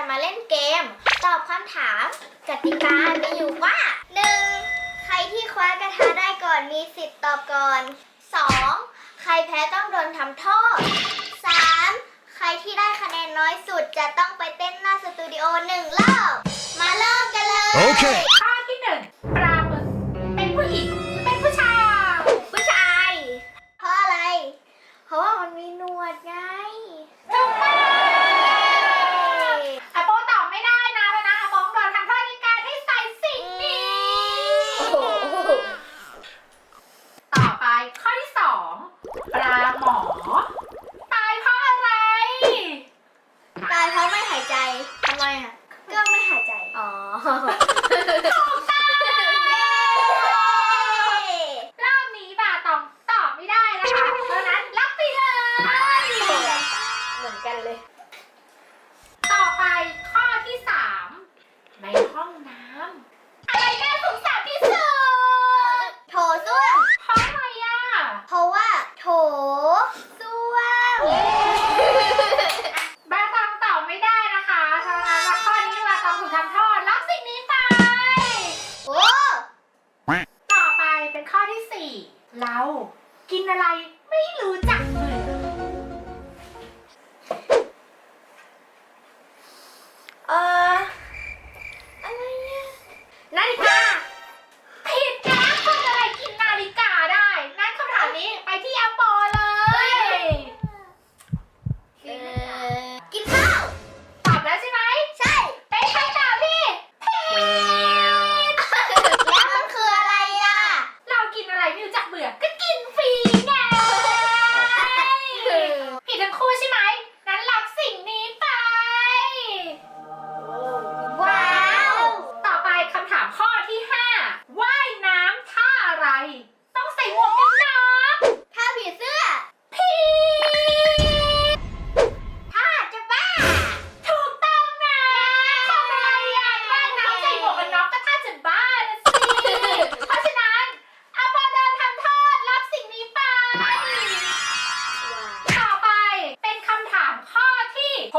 จะมาเล่นเกม ตอบคำถามกติกามีอยู่ว่า 1. ใครที่คว้ากระทะได้ก่อนมีสิทธิ์ตอบก่อน 2. ใครแพ้ต้องโดนทำโทษ 3. ใครที่ได้คะแนนน้อยสุดจะต้องไปเต้นหน้าสตูดิโอหนึ่งรอบมาเริ่มกันเลย Okay. 哈哈哈哈。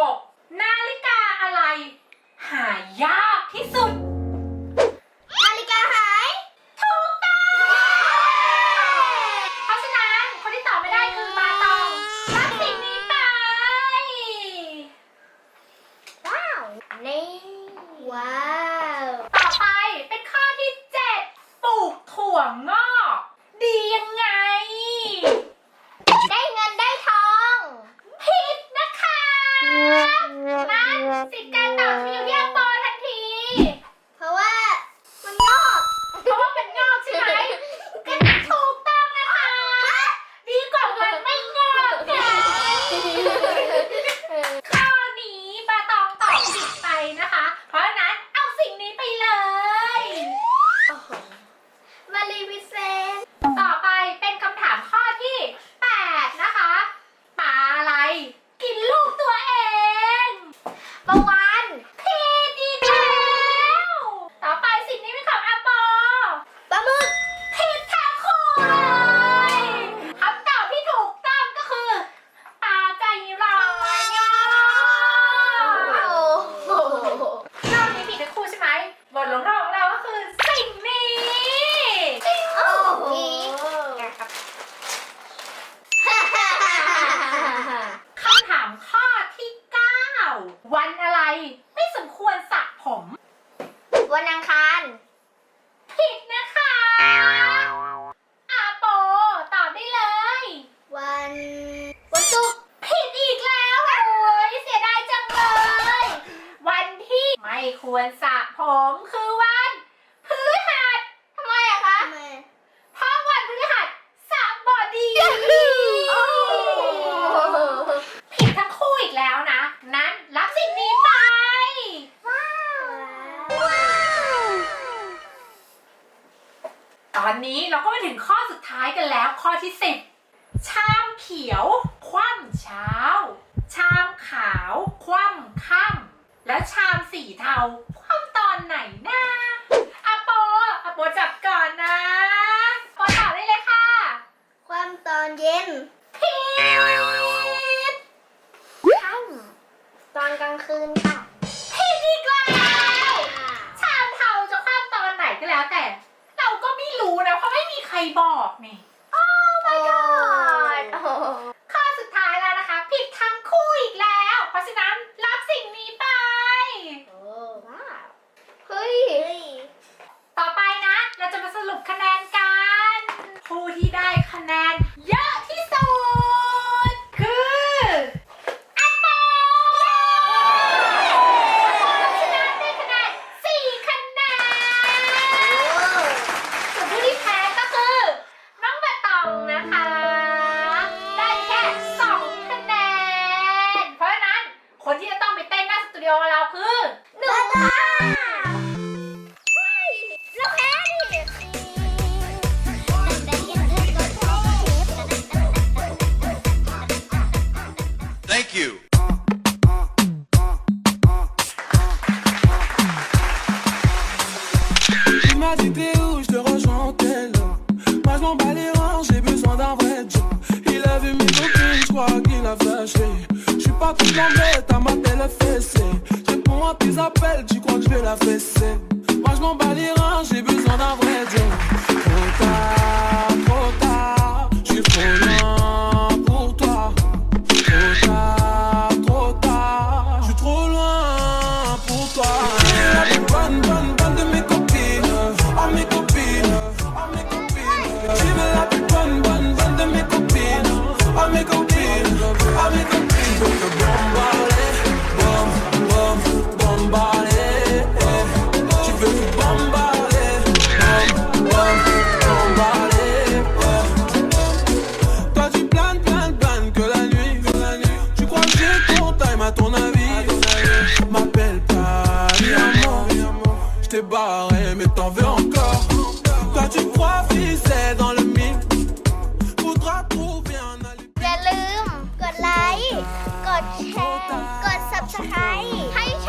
6. นาฬิกาอะไร หายากที่สุด นาฬิกาหาย ถูกต้อง เพราะฉะนั้นคนที่ตอบไม่ได้คือปาตองรับสิ่งนี้ไป ว้าวนี่ว้าว ต่อไปเป็นข้อที่ 7 ปลูกถั่วงอก Perfect. 包啊 วันอะไร ไม่สมควรสระผม วันอังคาร ผิดนะคะอาโป ตอบได้เลย วัน วันศุกร์ผิดอีกแล้ว โอ้ยเสียดายจังเลย วันที่ไม่ควรสระผมคือ ข้อที่สิบชามเขียว คว่ำเช้า ชามขาว คว่ำค่ำและชามสีเทา คว่ำตอนไหนนะอโปอโปจับก่อนนะโปตอบได้เลยค่ะ คว่ำตอนเย็น ผิดค่ำตอนกลางคืนค่ะ ผิดอีกแล้วชามเทาจะคว่ำตอนไหนก็แล้วแต่ เราก็ไม่รู้นะเพราะไม่มีใครบอกนี่ 有老师，老师。Tu m'as dit t'es où, je te rejoins t'es là. Moi je m'en bats les j'ai besoin d'un vrai job. Il a vu mes copines, je crois qu'il a fâché. Je suis pas tout en bête, à ma telle fessée moi tes appels, tu crois que je vais la fesser. Moi je m'en bats les reins, j'ai besoin d'un vrai dieu à ton avis. M'appelle pas, amour. J't'ai barré, mais t'en veux encore. Toi, tu crois c'est dans le mille. Faudra trouver un alibi. อย่าลืมกดไลค์ กดแชร์ กด subscribe ให้ช่อง